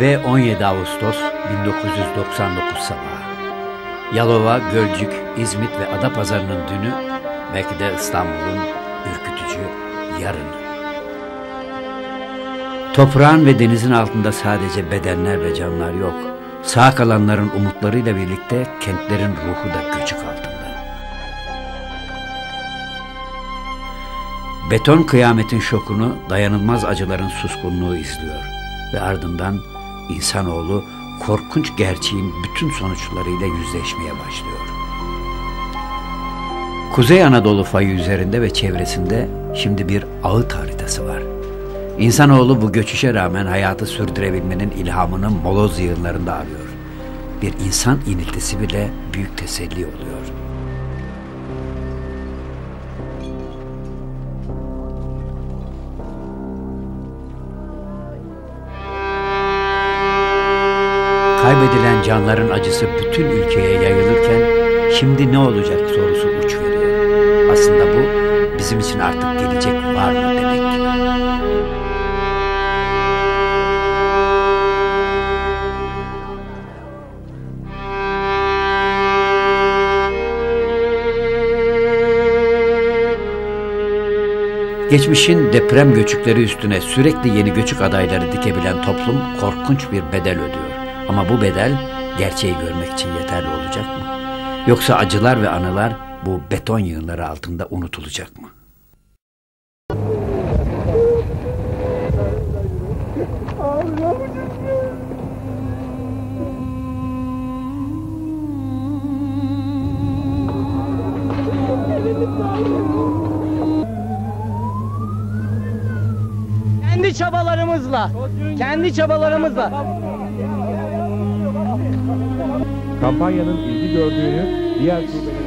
ve 17 Ağustos 1999 sabahı. Yalova, Gölcük, İzmit ve Adapazarı'nın dünü, belki de İstanbul'un ürkütücü yarını. Toprağın ve denizin altında sadece bedenler ve canlar yok. Sağ kalanların umutlarıyla birlikte kentlerin ruhu da göçük altında. Beton kıyametin şokunu, dayanılmaz acıların suskunluğu izliyor. Ve ardından insanoğlu korkunç gerçeğin bütün sonuçlarıyla yüzleşmeye başlıyor. Kuzey Anadolu fayı üzerinde ve çevresinde şimdi bir ağıt haritası var. İnsanoğlu bu göçüşe rağmen hayatı sürdürebilmenin ilhamını moloz yığınlarında arıyor. Bir insan iniltisi bile büyük teselli oluyor. Kaybedilen canların acısı bütün ülkeye yayılırken şimdi ne olacak sorusu uç veriyor. Aslında bu bizim için artık gelecek var mı demek. Geçmişin deprem göçükleri üstüne sürekli yeni göçük adayları dikebilen toplum korkunç bir bedel ödüyor. Ama bu bedel gerçeği görmek için yeterli olacak mı? Yoksa acılar ve anılar bu beton yığınları altında unutulacak mı? Kendi çabalarımızla, kendi çabalarımızla. Kampanyanın ilgi gördüğünü diğer şubeler...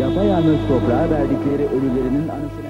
Yapayalnız toprağa verdikleri ölülerinin anısına